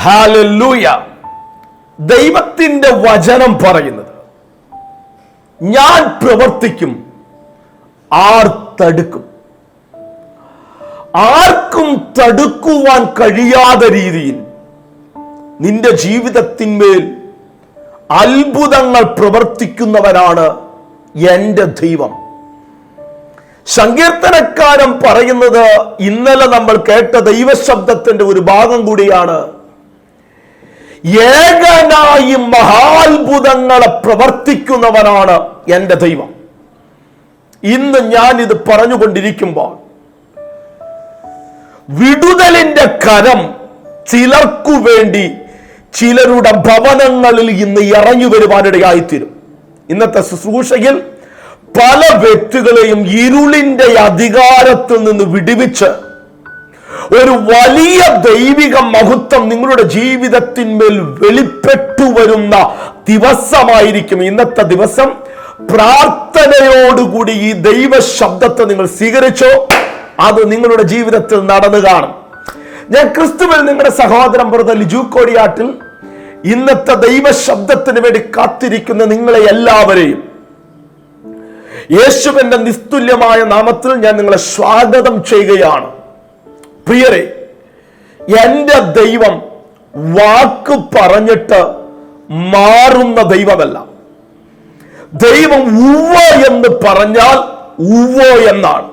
ഹാലൂയ ദൈവത്തിന്റെ വചനം പറയുന്നത്. ഞാൻ പ്രവർത്തിക്കും ആർ തടുക്കും. ആർക്കും തടുക്കുവാൻ കഴിയാത്ത രീതിയിൽ നിന്റെ ജീവിതത്തിന്മേൽ അത്ഭുതങ്ങൾ പ്രവർത്തിക്കുന്നവനാണ് എന്റെ ദൈവം. സങ്കീർത്തനക്കാരൻ പറയുന്നത് ഇന്നലെ നമ്മൾ കേട്ട ദൈവശബ്ദത്തിന്റെ ഒരു ഭാഗം കൂടിയാണ് ഏകനായി മഹാത്ഭുതങ്ങളെ പ്രവർത്തിക്കുന്നവനാണ് എന്റെ ദൈവം. ഇന്ന് ഞാൻ ഇത് പറഞ്ഞുകൊണ്ടിരിക്കുമ്പോൾ വിടുതലിന്റെ കരം ചിലർക്കു വേണ്ടി ചിലരുടെ ഭവനങ്ങളിൽ ഇന്ന് ഇറങ്ങി വരുവാനിടയായിത്തീരും. ഇന്നത്തെ ശുശ്രൂഷയിൽ പല വ്യക്തികളെയും ഇരുളിന്റെ അധികാരത്തിൽ നിന്ന് വിടുവിച്ച് ഒരു വലിയ ദൈവിക മഹത്വം നിങ്ങളുടെ ജീവിതത്തിന്മേൽ വെളിപ്പെട്ടു വരുന്ന ദിവസമായിരിക്കും. ഇന്നത്തെ ദിവസം പ്രാർത്ഥനയോടുകൂടി ഈ ദൈവ ശബ്ദത്തെ നിങ്ങൾ സ്വീകരിച്ചോ അത് നിങ്ങളുടെ ജീവിതത്തിൽ നടന്നു കാണും. ഞാൻ ക്രിസ്തുവിൽ നിങ്ങളുടെ സഹോദരൻ ബ്രദർ ലിജു കോടിയാട്ടിൽ ഇന്നത്തെ ദൈവ ശബ്ദത്തിന് വേണ്ടി കാത്തിരിക്കുന്ന നിങ്ങളെ എല്ലാവരെയും യേശുവിന്റെ നിസ്തുല്യമായ നാമത്തിൽ ഞാൻ നിങ്ങളെ സ്വാഗതം ചെയ്യുകയാണ്. പ്രിയരെ എന്റെ ദൈവം വാക്ക് പറഞ്ഞിട്ട് മാറുന്ന ദൈവമല്ല. ദൈവം ഉവ്വ എന്ന് പറഞ്ഞാൽ ഉവ്വ എന്നാണ്.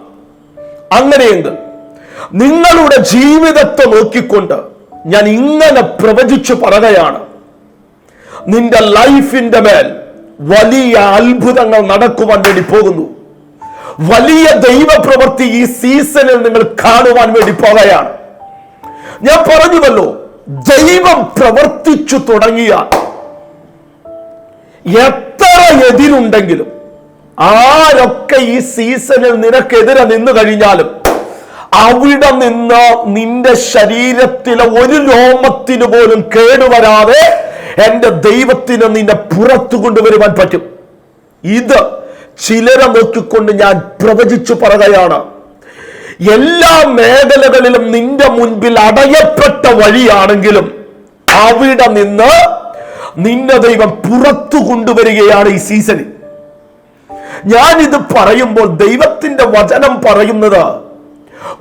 അങ്ങനെയെങ്കിൽ നിങ്ങളുടെ ജീവിതത്തെ നോക്കിക്കൊണ്ട് ഞാൻ ഇങ്ങനെ പ്രവചിച്ചു പറയുകയാണ്. നിന്റെ ലൈഫിന്റെ മേൽ വലിയ അത്ഭുതങ്ങൾ നടക്കുവാൻ വേണ്ടി പോകുന്നു. വലിയ ദൈവപ്രവൃത്തി ഈ സീസണിൽ നിങ്ങൾ കാണുവാൻ വേണ്ടി പോകുകയാണ് ഞാൻ പറഞ്ഞുവല്ലോ ദൈവം പ്രവർത്തിച്ചു തുടങ്ങിയാൽ എത്ര എതിരുണ്ടെങ്കിലും ആരൊക്കെ ഈ സീസണിൽ നിനക്കെതിരെ നിന്നു കഴിഞ്ഞാലും അവിടെ നിന്ന് നിന്റെ ശരീരത്തിലെ ഒരു രോമത്തിന് പോലും കേടുവരാതെ എന്റെ ദൈവത്തിന് നിന്നെ പുറത്തു കൊണ്ടുവരുവാൻ പറ്റും. ഇത് ചിലരെ നോക്കിക്കൊണ്ട് ഞാൻ പ്രവചിച്ചു പറയുകയാണ്. എല്ലാ മേഖലകളിലും നിന്റെ മുൻപിൽ അടയപ്പെട്ട വഴിയാണെങ്കിലും അവിടെ നിന്ന് നിന്നെ ദൈവം പുറത്തു കൊണ്ടുവരികയാണ് ഈ സീസണിൽ ഞാൻ ഇത് പറയുമ്പോൾ ദൈവത്തിന്റെ വചനം പറയുന്നത്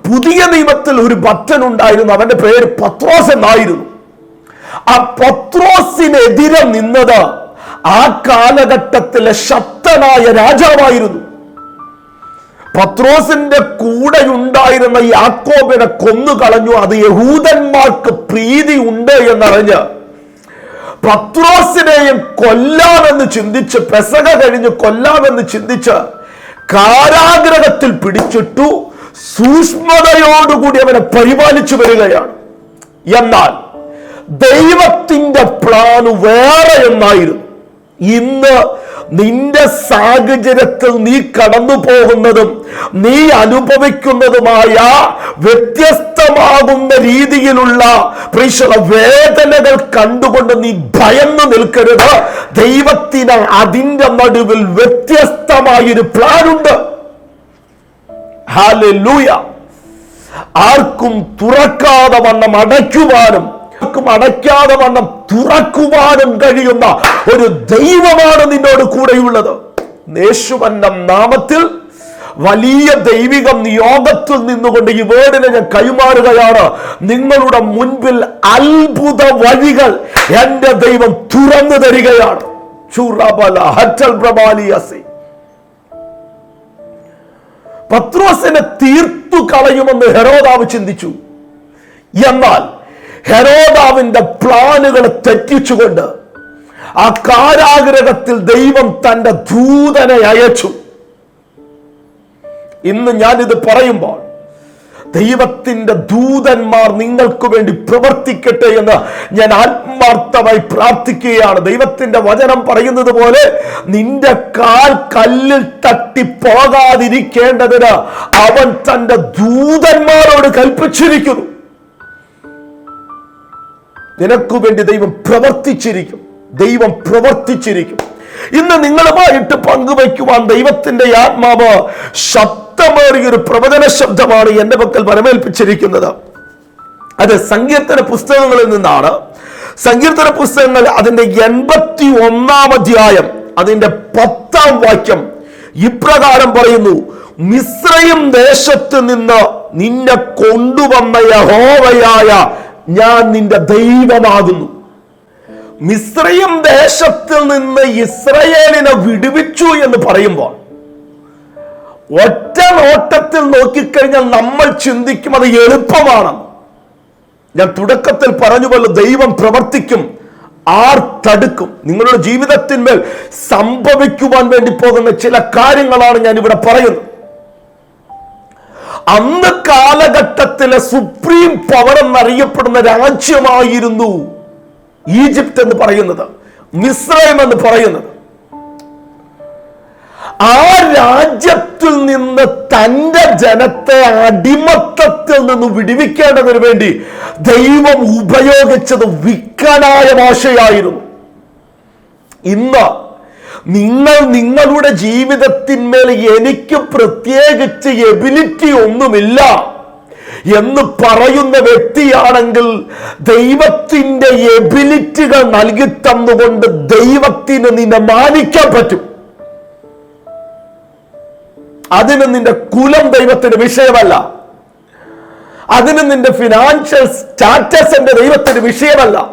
പുതിയ നിയമത്തിൽ ഒരു ഭക്തൻ ഉണ്ടായിരുന്നു. അവന്റെ പേര് പത്രോസ് എന്നായിരുന്നു. ആ പത്രോസിനെതിരെ നിന്നത് ആ കാലഘട്ടത്തിലെ ശക്തനായ രാജാവായിരുന്നു. പത്രോസിന്റെ കൂടെ ഉണ്ടായിരുന്ന യാക്കോബിനെ കൊന്നു കളഞ്ഞു അത് യഹൂദന്മാർക്ക് പ്രീതി ഉണ്ട് എന്നറിഞ്ഞ് പത്രോസിനെയും കൊല്ലാമെന്ന് ചിന്തിച്ച് പെസക കഴിഞ്ഞ് കൊല്ലാമെന്ന് ചിന്തിച്ച് കാരാഗ്രഹത്തിൽ പിടിച്ചിട്ടു സൂക്ഷ്മതയോടുകൂടി അവനെ പരിപാലിച്ചു വരികയാണ്. എന്നാൽ ദൈവത്തിന്റെ പ്ലാന് വേറെ എന്നായിരുന്നു. ഇന്ന് നിന്റെ സാഹചര്യത്തിൽ നീ കടന്നു പോകുന്നതും നീ അനുഭവിക്കുന്നതുമായ വ്യത്യസ്തമാകുന്ന രീതിയിലുള്ള പ്രീക്ഷണ വേദനകൾ കണ്ടുകൊണ്ട് നീ ഭയന്നു നിൽക്കരുത്. ദൈവത്തിന് അതിന്റെ നടുവിൽ വ്യത്യസ്തമായൊരു പ്ലാനുണ്ട്. ഹാലൂയ ആർക്കും തുറക്കാതെ വണ്ണം അടയ്ക്കുവാനും ആർക്കും അടയ്ക്കാതെ വണ്ണം തുറക്കുവാനും കഴിയുന്ന ഒരു ദൈവമാണ് നിന്നോട് കൂടെയുള്ളത്. നേശുവന്നം നാമത്തിൽ വലിയ ദൈവിക നിയോഗത്തിൽ നിന്നുകൊണ്ട് ഈ വേർഡിനെ ഞാൻ കൈമാറുകയാണ്. നിങ്ങളുടെ മുൻപിൽ അത്ഭുത വഴികൾ എന്റെ ദൈവം തുറന്നു തരികയാണ്. പത്രോസിനെ തീർത്തു കളയുമെന്ന് ഹെറോദാവ് ചിന്തിച്ചു. എന്നാൽ ഹെരോദാവിന്റെ പ്ലാനുകളെ തെറ്റിച്ചുകൊണ്ട് ആ കാരാഗ്രഹത്തിൽ ദൈവം തന്റെ ദൂതനെ അയച്ചു. ഇന്ന് ഞാനിത് പറയുമ്പോൾ ദൈവത്തിന്റെ ദൂതന്മാർ നിങ്ങൾക്ക് വേണ്ടി പ്രവർത്തിക്കട്ടെ എന്ന് ഞാൻ ആത്മാർത്ഥമായി പ്രാർത്ഥിക്കുകയാണ്. ദൈവത്തിന്റെ വചനം പറയുന്നത് പോലെ നിന്റെ കാൽ കല്ലിൽ തട്ടി പോകാതിരിക്കേണ്ടതിന് അവൻ തന്റെ ദൂതന്മാരോട് കൽപ്പിച്ചിരിക്കുന്നു. നിനക്കു വേണ്ടി ദൈവം പ്രവർത്തിച്ചിരിക്കും. ദൈവം പ്രവർത്തിച്ചിരിക്കും. ഇന്ന് നിങ്ങളുമായിട്ട് പങ്കുവയ്ക്കുവാൻ ദൈവത്തിന്റെ ആത്മാവ് ശബ്ദമേറിയ ഒരു പ്രവചന ശബ്ദമാണ് എന്റെ പക്കൽ വരമേൽപ്പിച്ചിരിക്കുന്നത്. അത് സങ്കീർത്തന പുസ്തകങ്ങളിൽ നിന്നാണ്. സങ്കീർത്തന പുസ്തകങ്ങൾ അതിന്റെ എൺപത്തി ഒന്നാം അധ്യായം അതിന്റെ പത്താം വാക്യം ഇപ്രകാരം പറയുന്നു മിശ്രയും ദേശത്ത് നിന്ന് നിന്നെ കൊണ്ടുവന്ന യഹോവയായ ഞാൻ നിന്റെ ദൈവമാകുന്നു. മിശ്രയും ദേശത്തിൽ നിന്ന് ഇസ്രയേലിനെ വിടുവിച്ചു എന്ന് പറയുമ്പോൾ ഒറ്റ നോട്ടത്തിൽ നോക്കിക്കഴിഞ്ഞാൽ നമ്മൾ ചിന്തിക്കും അത് എളുപ്പമാണ്. ഞാൻ തുടക്കത്തിൽ പറഞ്ഞു പോലെ ദൈവം പ്രവർത്തിക്കും ആർ തടുക്കും. നിങ്ങളുടെ ജീവിതത്തിന്മേൽ സംഭവിക്കുവാൻ വേണ്ടി പോകുന്ന ചില കാര്യങ്ങളാണ് ഞാൻ ഇവിടെ പറയുന്നത്. അന്ന് കാലഘട്ടത്തിലെ സുപ്രീം പവർ എന്നറിയപ്പെടുന്ന രാജ്യമായിരുന്നു ഈജിപ്ത് എന്ന് പറയുന്നത് മിസ്രൈം എന്ന് പറയുന്നത്. ആ രാജ്യത്തിൽ നിന്ന് തന്റെ ജനത്തെ അടിമത്തത്തിൽ നിന്ന് വിടിവിക്കേണ്ടതിന് വേണ്ടി ദൈവം ഉപയോഗിച്ചത് വിക്കനായ ഭാഷയായിരുന്നു. ഇന്ന് നിങ്ങൾ നിങ്ങളുടെ ജീവിതത്തിന്മേൽ എനിക്ക് പ്രത്യേകിച്ച് എബിലിറ്റി ഒന്നുമില്ല. എന്ന് പറയുന്ന വ്യക്തിയാണെങ്കിൽ ദൈവത്തിന്റെ എബിലിറ്റികൾ നൽകി തന്നുകൊണ്ട് ദൈവത്തിന് നിന്നെ മാനിക്കാൻ പറ്റും. അതിന് നിന്റെ കുലം ദൈവത്തിന്റെ വിഷയമല്ല. അതിന് നിന്റെ ഫിനാൻഷ്യൽ സ്റ്റാറ്റസ് എന്റെ ദൈവത്തിന് വിഷയമല്ല.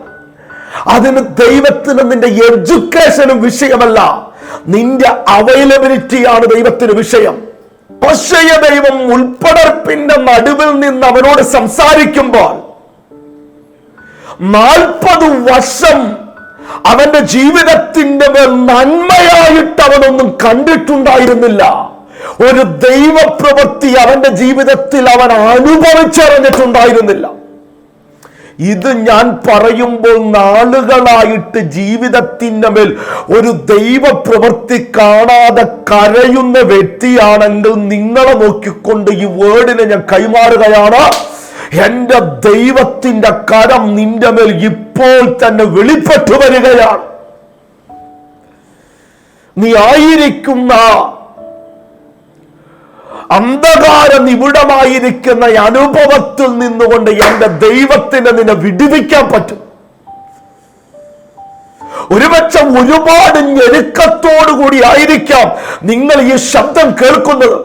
അതിന് ദൈവത്തിന് നിന്റെ എഡ്യൂക്കേഷനും വിഷയമല്ല. നിന്റെ അവൈലബിലിറ്റിയാണ് ദൈവത്തിന് വിഷയം. പക്ഷയ ദൈവം ഉൾപ്പടർപ്പിന്റെ നടുവിൽ നിന്ന് അവനോട് സംസാരിക്കുമ്പോൾ നാൽപ്പത് വർഷം അവന്റെ ജീവിതത്തിന്റെ മേൽ നന്മയായിട്ട് അവനൊന്നും കണ്ടിട്ടുണ്ടായിരുന്നില്ല. ഒരു ദൈവപ്രവൃത്തി അവന്റെ ജീവിതത്തിൽ അവൻ അനുഭവിച്ചറിഞ്ഞിട്ടുണ്ടായിരുന്നില്ല. ഇത് ഞാൻ പറയുമ്പോൾ നാളുകളായിട്ട് ജീവിതത്തിന്റെ മേൽ ഒരു ദൈവ പ്രവൃത്തി കാണാതെ കരയുന്ന വ്യക്തിയാണെങ്കിൽ നിങ്ങളെ നോക്കിക്കൊണ്ട് ഈ വേർഡിനെ ഞാൻ കൈമാറുകയാണ്. എന്റെ ദൈവത്തിന്റെ കരം നിന്റെ മേൽ ഇപ്പോൾ തന്നെ വെളിപ്പെട്ടു വരികയാണ്. നീ ആയിരിക്കുന്ന അന്ധകാര നിബിഡമായിരിക്കുന്ന അനുഭവത്തിൽ നിന്നുകൊണ്ട് എന്റെ ദൈവത്തിന് നിന്നെ വിടുവിക്കാൻ പറ്റും. ഒരുപക്ഷെ ഒരുപാട് ഞെരുക്കത്തോടു കൂടി ആയിരിക്കാം നിങ്ങൾ ഈ ശബ്ദം കേൾക്കുന്നത്.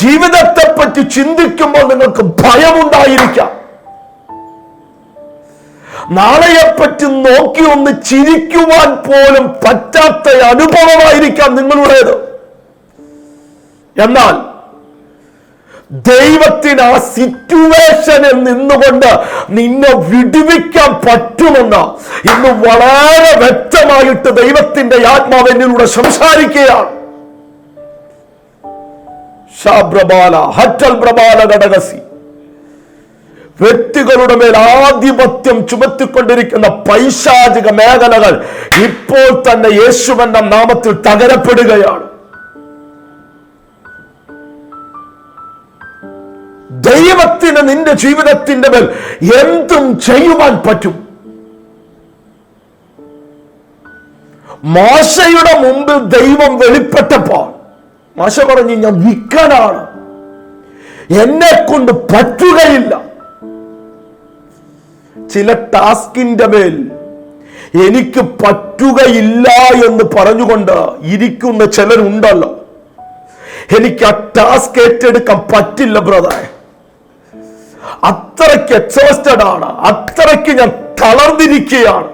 ജീവിതത്തെ പറ്റി ചിന്തിക്കുമ്പോൾ നിങ്ങൾക്ക് ഭയമുണ്ടായിരിക്കാം. നാളെയെപ്പറ്റി നോക്കി ഒന്ന് ചിരിക്കുവാൻ പോലും പറ്റാത്ത അനുഭവമായിരിക്കാം നിങ്ങളുടേത്. എന്നാൽ ദൈവത്തിന് ആ സിറ്റുവേഷനിൽ നിന്നുകൊണ്ട് നിന്നെ വിടുവിക്കാൻ പറ്റുമെന്ന് ഇന്ന് വളരെ വ്യക്തമായിട്ട് ദൈവത്തിന്റെ ആത്മാവ് എന്നിലൂടെ സംസാരിക്കുകയാണ്. ഷാബ്രബാല ഹറ്റൽ പ്രബാല ഘടകസി വ്യക്തികളുടെ മേൽ ആധിപത്യം ചുമത്തിക്കൊണ്ടിരിക്കുന്ന പൈശാചിക മേഖലകൾ ഇപ്പോൾ തന്നെ യേശുവെന്ന നാമത്തിൽ തകരപ്പെടുകയാണ്. ദൈവത്തിന് നിന്റെ ജീവിതത്തിന്റെ മേൽ എന്തും ചെയ്യുവാൻ പറ്റും. മാശയുടെ മുമ്പിൽ ദൈവം വെളിപ്പെട്ടപ്പോൾ മാശ പറഞ്ഞു ഞാൻ വിക്കനാണ് എന്നെ കൊണ്ട് പറ്റുകയില്ല. ചില ടാസ്കിന്റെ മേൽ എനിക്ക് പറ്റുകയില്ല എന്ന് പറഞ്ഞുകൊണ്ട് ഇരിക്കുന്ന ചിലരുണ്ടല്ലോ. എനിക്ക് ആ ടാസ്ക് ഏറ്റെടുക്കാൻ പറ്റില്ല ബ്രദറെ. അത്രയ്ക്ക് എക്സോസ്റ്റഡ് ആണ്. അത്രയ്ക്ക് ഞാൻ തളർന്നിരിക്കുകയാണ്.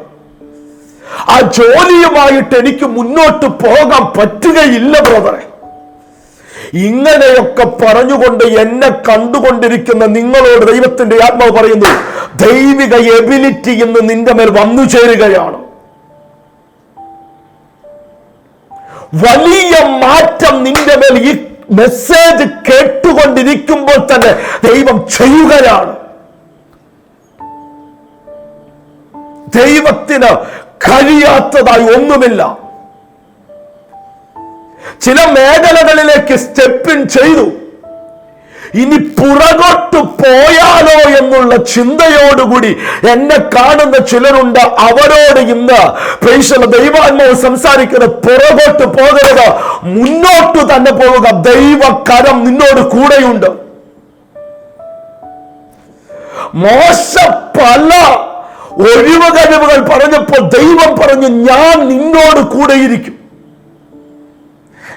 ആ ജോലിയുമായിട്ട് എനിക്ക് മുന്നോട്ട് പോകാൻ പറ്റുകയില്ല ബ്രദറെ. ഇങ്ങനെയൊക്കെ പറഞ്ഞുകൊണ്ട് എന്നെ കണ്ടുകൊണ്ടിരിക്കുന്ന നിങ്ങളോട് ദൈവത്തിന്റെ ആത്മാവ് പറയുന്നു ദൈവിക എബിലിറ്റി ഇന്ന് നിന്റെ മേൽ വന്നു ചേരുകയാണ്. വലിയ മാറ്റം നിന്റെ മേൽ ഈ മെസ്സേജ് കേട്ടുകൊണ്ടിരിക്കുമ്പോൾ തന്നെ ദൈവം ചെയ്യുകയാണ്. ദൈവത്തിന് കഴിയാത്തതായി ഒന്നുമില്ല. ചില മേഖലകളിലേക്ക് സ്റ്റെപ്പിൻ ചെയ്തു. ഇനി പുറകോട്ട് പോയാലോ എന്നുള്ള ചിന്തയോടുകൂടി എന്നെ കാണുന്ന ചിലരുണ്ട് അവരോട് ഇന്ന് പ്രേക്ഷക ദൈവാത്മാവ് സംസാരിക്കുന്നത് പുറകോട്ട് പോകരുത്. മുന്നോട്ട് തന്നെ പോവുക. ദൈവകരം നിന്നോട് കൂടെയുണ്ട്. മോശ പല ഒഴിവ് കഴിവുകൾ പറഞ്ഞപ്പോൾ ദൈവം പറഞ്ഞു ഞാൻ നിന്നോട് കൂടെയിരിക്കും.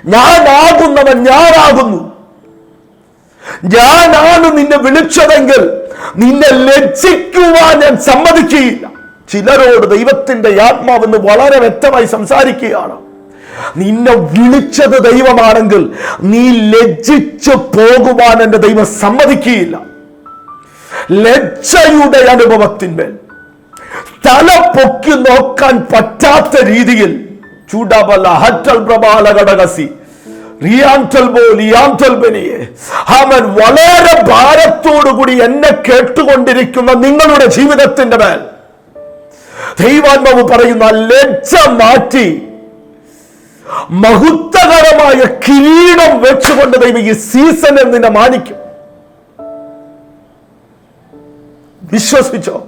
ഞാനാകുന്നവൻ ഞാനാകുന്നു. ഞാനാണ് നിന്നെ വിളിച്ചതെങ്കിൽ നിന്നെ ലജ്ജിക്കുവാൻ ഞാൻ സമ്മതിക്കുകയില്ല. ചിലരോട് ദൈവത്തിന്റെ ആത്മാവെന്ന് വളരെ വ്യക്തമായി സംസാരിക്കുകയാണ്. നിന്നെ വിളിച്ചത് ദൈവമാണെങ്കിൽ നീ ലജ്ജിച്ചു പോകുവാൻ എന്റെ ദൈവം സമ്മതിക്കുകയില്ല. ലജ്ജയുടെ അനുഭവത്തിന്മേൽ തല പൊക്കി നോക്കാൻ പറ്റാത്ത രീതിയിൽ ചൂടബല ഹറ്റൽ പ്രബാല ഘടകസി അവൻ വളരെ ഭാരത്തോടുകൂടി എന്നെ കേട്ടുകൊണ്ടിരിക്കുന്ന നിങ്ങളുടെ ജീവിതത്തിന്റെ മേൽ. ദൈവാത്മാവ് പറയുന്ന ലജ്ജ മാറ്റി മഹത്വകരമായ കിരീടം വെച്ചുകൊണ്ട് ദൈവം ഈ സീസണിൽ നിന്നെ മാനിക്കും. വിശ്വസിച്ചോ?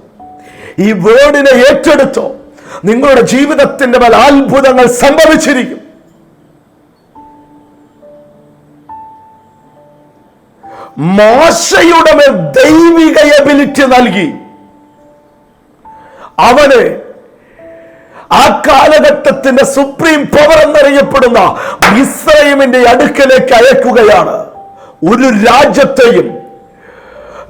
ഈ വേർഡിനെ ഏറ്റെടുത്തോ? നിങ്ങളുടെ ജീവിതത്തിന്റെ മേൽ അത്ഭുതങ്ങൾ സംഭവിച്ചിരിക്കും. മോശയുടെ മേൽ ദൈവിക എബിലിറ്റി നൽകി. അവന് ആ കാലഘട്ടത്തിന്റെ സുപ്രീം പവർ എന്നറിയപ്പെടുന്ന ഇസ്രൈമിന്റെ അടുക്കലേക്ക് അയക്കുകയാണ്. ഒരു രാജ്യത്തെയും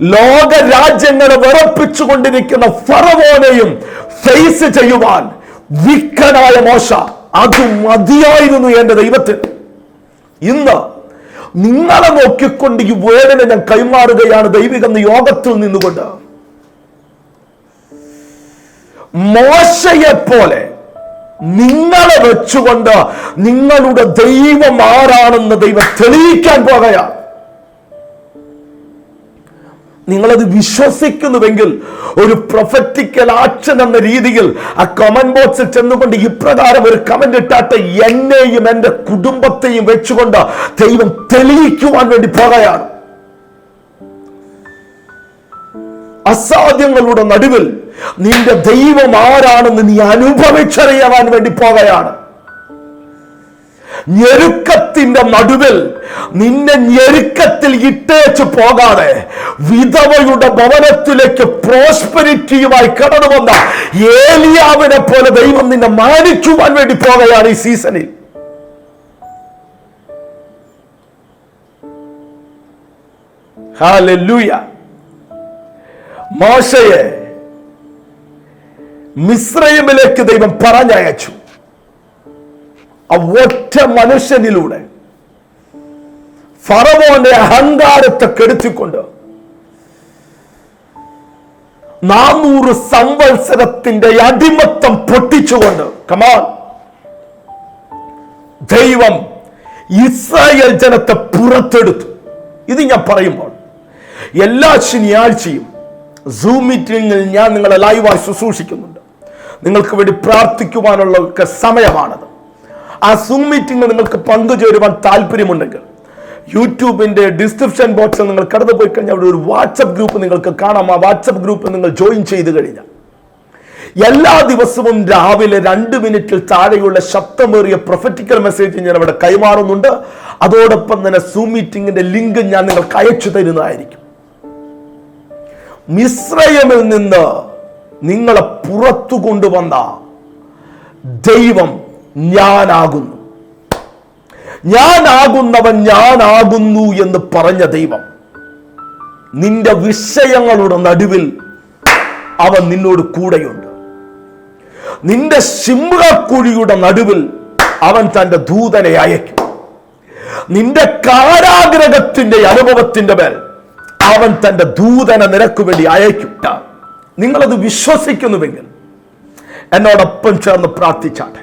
ലോക രാജ്യങ്ങളെ വിറപ്പിച്ചുകൊണ്ടിരിക്കുന്ന ഫറവോനെയും ഫേസ് ചെയ്യുവാൻ വിക്കനായ മോശ. അത് മതിയായിരുന്നു എന്റെ ദൈവത്തിന്. ഇന്ന് നിങ്ങളെ നോക്കിക്കൊണ്ട് ഈ വേദന ഞാൻ കൈമാറുകയാണ് ദൈവിക യോഗത്തിൽ നിന്നുകൊണ്ട്. മോശയെ പോലെ നിങ്ങളെ വെച്ചുകൊണ്ട് നിങ്ങളുടെ ദൈവം ആരാണെന്ന് ദൈവം തെളിയിക്കാൻ പോകുകയാണ്. നിങ്ങളത് വിശ്വസിക്കുന്നുവെങ്കിൽ ഒരു പ്രൊഫറ്റിക്കൽ ആക്ഷൻ എന്ന രീതിയിൽ ആ കമന്റ് ബോക്സിൽ ചെന്നുകൊണ്ട് ഇപ്രകാരം ഒരു കമന്റ് ഇട്ടാത്ത എന്നെയും എന്റെ കുടുംബത്തെയും വെച്ചുകൊണ്ട് ദൈവം തെളിയിക്കുവാൻ വേണ്ടി പോകുകയാണ് അസാധ്യങ്ങളുടെ നടുവിൽ നിന്റെ ദൈവം ആരാണെന്ന് നീ അനുഭവിച്ചറിയാൻ വേണ്ടി പോകുകയാണ് ഞെരുക്കത്തിന്റെ നടുവിൽ നിന്നെ ഞെരുക്കത്തിൽ ഇട്ടേച്ച് പോകാതെ വിധവയുടെ ഭവനത്തിലേക്ക് പ്രോസ്പെരിറ്റിയുമായി കടന്നു വന്ന ഏലിയാവിനെ പോലെ ദൈവം നിന്നെ മാനിക്കുവാൻ വേണ്ടി പോകുകയാണ് ഈ സീസണിൽ. ഹാലൂയ മോശയെ മിശ്രയമിലേക്ക് ദൈവം പറഞ്ഞയച്ചു. ആ ഒറ്റ മനുഷ്യനിലൂടെ ഫറവോന്റെ അഹങ്കാരത്തെ കെടുത്തിക്കൊണ്ട് നാനൂറ് സംവത്സരത്തിന്റെ അടിമത്തം പൊട്ടിച്ചുകൊണ്ട് കമാൻ ദൈവം ഇസ്രായേൽ ജനത്തെ പുറത്തെടുത്തു. ഇത് ഞാൻ പറയുമ്പോൾ എല്ലാ ശനിയാഴ്ചയും സൂം മീറ്റിംഗിൽ ഞാൻ നിങ്ങളെ ലൈവായി ശുശ്രൂഷിക്കുന്നുണ്ട്. നിങ്ങൾക്ക് വേണ്ടി പ്രാർത്ഥിക്കുവാനുള്ള സമയമാണത്. ആ സൂം മീറ്റിംഗ് നിങ്ങൾക്ക് പങ്കുചേരുവാൻ താല്പര്യമുണ്ടെങ്കിൽ യൂട്യൂബിന്റെ ഡിസ്ക്രിപ്ഷൻ ബോക്സിൽ നിങ്ങൾ കടന്നു പോയി കഴിഞ്ഞാൽ അവിടെ ഒരു വാട്സപ്പ് ഗ്രൂപ്പ് നിങ്ങൾക്ക് കാണാം. ആ വാട്സപ്പ് ഗ്രൂപ്പ് നിങ്ങൾ ജോയിൻ ചെയ്ത് കഴിഞ്ഞാൽ എല്ലാ ദിവസവും രാവിലെ രണ്ട് മിനിറ്റിൽ താഴെയുള്ള ശബ്ദമേറിയ പ്രൊഫറ്റിക്കൽ മെസ്സേജ് ഞാൻ അവിടെ കൈമാറുന്നുണ്ട്. അതോടൊപ്പം തന്നെ സൂം മീറ്റിംഗിന്റെ ലിങ്ക് ഞാൻ നിങ്ങൾക്ക് അയച്ചു തരുന്നതായിരിക്കും. മിശ്രയമിൽ നിന്ന് നിങ്ങളെ പുറത്തു കൊണ്ടുവന്ന ദൈവം ഞാനാകുന്നു. ഞാനാകുന്നവൻ ഞാനാകുന്നു എന്ന് പറഞ്ഞ ദൈവം നിന്റെ വിഷയങ്ങളുടെ നടുവിൽ അവൻ നിന്നോട് കൂടെയുണ്ട്. നിന്റെ സിംഹക്കുഴിയുടെ നടുവിൽ അവൻ തന്റെ ദൂതനെ അയക്കും. നിന്റെ കാരാഗ്രഹത്തിന്റെ അനുഭവത്തിന്റെ മേൽ അവൻ തന്റെ ദൂതനെ നിനക്ക് വേണ്ടി അയക്കും. നിങ്ങളത് വിശ്വസിക്കുന്നുവെങ്കിൽ എന്നോടൊപ്പം ചേർന്ന് പ്രാർത്ഥിച്ചാട്ടെ.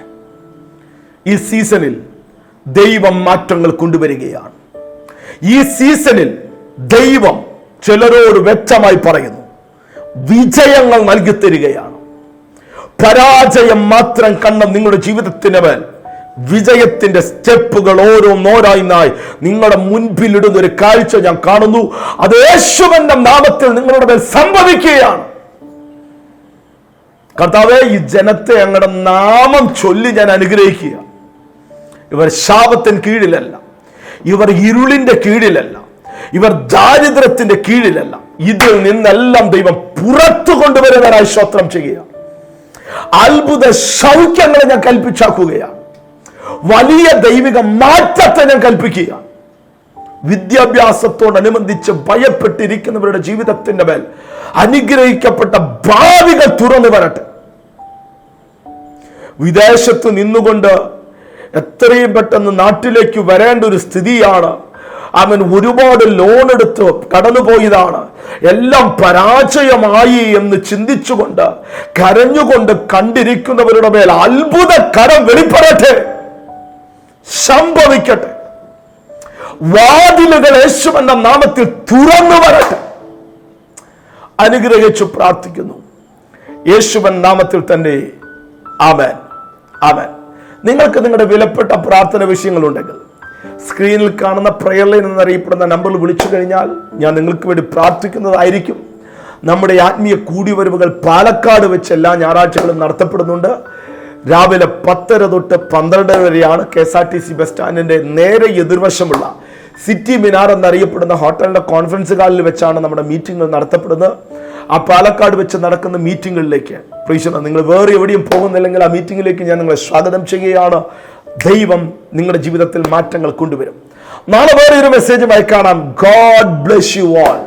ഈ സീസണിൽ ദൈവം മാറ്റങ്ങൾ കൊണ്ടുവരികയാണ്. ഈ സീസണിൽ ദൈവം ചിലരോട് വ്യക്തമായി പറയുന്നു വിജയങ്ങൾ നൽകി തരികയാണ്. പരാജയം മാത്രം കണ്ട നിങ്ങളുടെ ജീവിതത്തിന് മേൽ വിജയത്തിന്റെ സ്റ്റെപ്പുകൾ ഓരോന്നോരായി നിങ്ങളുടെ മുൻപിലിടുന്ന ഒരു കാഴ്ച ഞാൻ കാണുന്നു. അത് യേശുവന്റെ നാമത്തിൽ നിങ്ങളുടെ മേൽ സംഭവിക്കുകയാണ്. കർത്താവെ ഈ ജനത്തെ ഞങ്ങളുടെ നാമം ചൊല്ലി ഞാൻ അനുഗ്രഹിക്കുക ഇവർ ശാപത്തിന് കീഴിലല്ല. ഇവർ ഇരുളിന്റെ കീഴിലല്ല. ഇവർ ദാരിദ്ര്യത്തിന്റെ കീഴിലല്ല. ഇതിൽ നിന്നെല്ലാം ദൈവം പുറത്തു കൊണ്ടുവരുന്നവരായി സ്വത്രം ചെയ്യുക. അത്ഭുത സൗഖ്യങ്ങളെ ഞാൻ കൽപ്പിച്ചാക്കുകയാണ്. വലിയ ദൈവിക മാറ്റത്തെ ഞാൻ കൽപ്പിക്കുക. വിദ്യാഭ്യാസത്തോടനുബന്ധിച്ച് ഭയപ്പെട്ടിരിക്കുന്നവരുടെ ജീവിതത്തിന്റെ മേൽ അനുഗ്രഹിക്കപ്പെട്ട ഭാവികൾ തുറന്നു വരട്ടെ. വിദേശത്ത് നിന്നുകൊണ്ട് എത്രയും പെട്ടെന്ന് നാട്ടിലേക്ക് വരേണ്ട ഒരു സ്ഥിതിയാണ്. അവൻ ഒരുപാട് ലോൺ എടുത്ത് കടന്നുപോയതാണ്. എല്ലാം പരാജയമായി എന്ന് ചിന്തിച്ചുകൊണ്ട് കരഞ്ഞുകൊണ്ട് കണ്ടിരിക്കുന്നവരുടെ മേൽ അത്ഭുത കരം വെളിപ്പെടട്ടെ. സംഭവിക്കട്ടെ. വാതിലുകൾ എന്ന നാമത്തിൽ തുറന്നു വരട്ടെ. അനുഗ്രഹിച്ചു പ്രാർത്ഥിക്കുന്നു. യേശുവൻ നാമത്തിൽ തന്നെ. ആമേൻ. ആമേൻ. നിങ്ങൾക്ക് നിങ്ങളുടെ വിലപ്പെട്ട പ്രാർത്ഥന വിഷയങ്ങളുണ്ടെങ്കിൽ സ്ക്രീനിൽ കാണുന്ന പ്രയർ ലൈൻ എന്നറിയപ്പെടുന്ന നമ്പറിൽ വിളിച്ചു കഴിഞ്ഞാൽ ഞാൻ നിങ്ങൾക്ക് വേണ്ടി പ്രാർത്ഥിക്കുന്നതായിരിക്കും. നമ്മുടെ ആത്മീയ കൂടിവരവുകൾ പാലക്കാട് വെച്ച് എല്ലാ ഞായറാഴ്ചകളും നടത്തപ്പെടുന്നുണ്ട്. രാവിലെ പത്തര തൊട്ട് പന്ത്രണ്ടര വരെയാണ് K S R T C bus സ്റ്റാൻഡിന്റെ നേരെ എതിർവശമുള്ള സിറ്റി മിനാർ എന്നറിയപ്പെടുന്ന ഹോട്ടലിന്റെ കോൺഫറൻസ് ഹാളിൽ വെച്ചാണ് നമ്മുടെ മീറ്റിംഗുകൾ നടത്തപ്പെടുന്നത്. ആ പാലക്കാട് വെച്ച് നടക്കുന്ന മീറ്റിങ്ങുകളിലേക്ക് പ്രീശന നിങ്ങൾ വേറെ എവിടെയും പോകുന്നില്ലെങ്കിൽ ആ മീറ്റിങ്ങിലേക്ക് ഞാൻ നിങ്ങളെ സ്വാഗതം ചെയ്യുകയാണ്. ദൈവം നിങ്ങളുടെ ജീവിതത്തിൽ മാറ്റങ്ങൾ കൊണ്ടുവരും. നാളെ വേറെ ഒരു മെസ്സേജുമായി കാണാം. God bless you all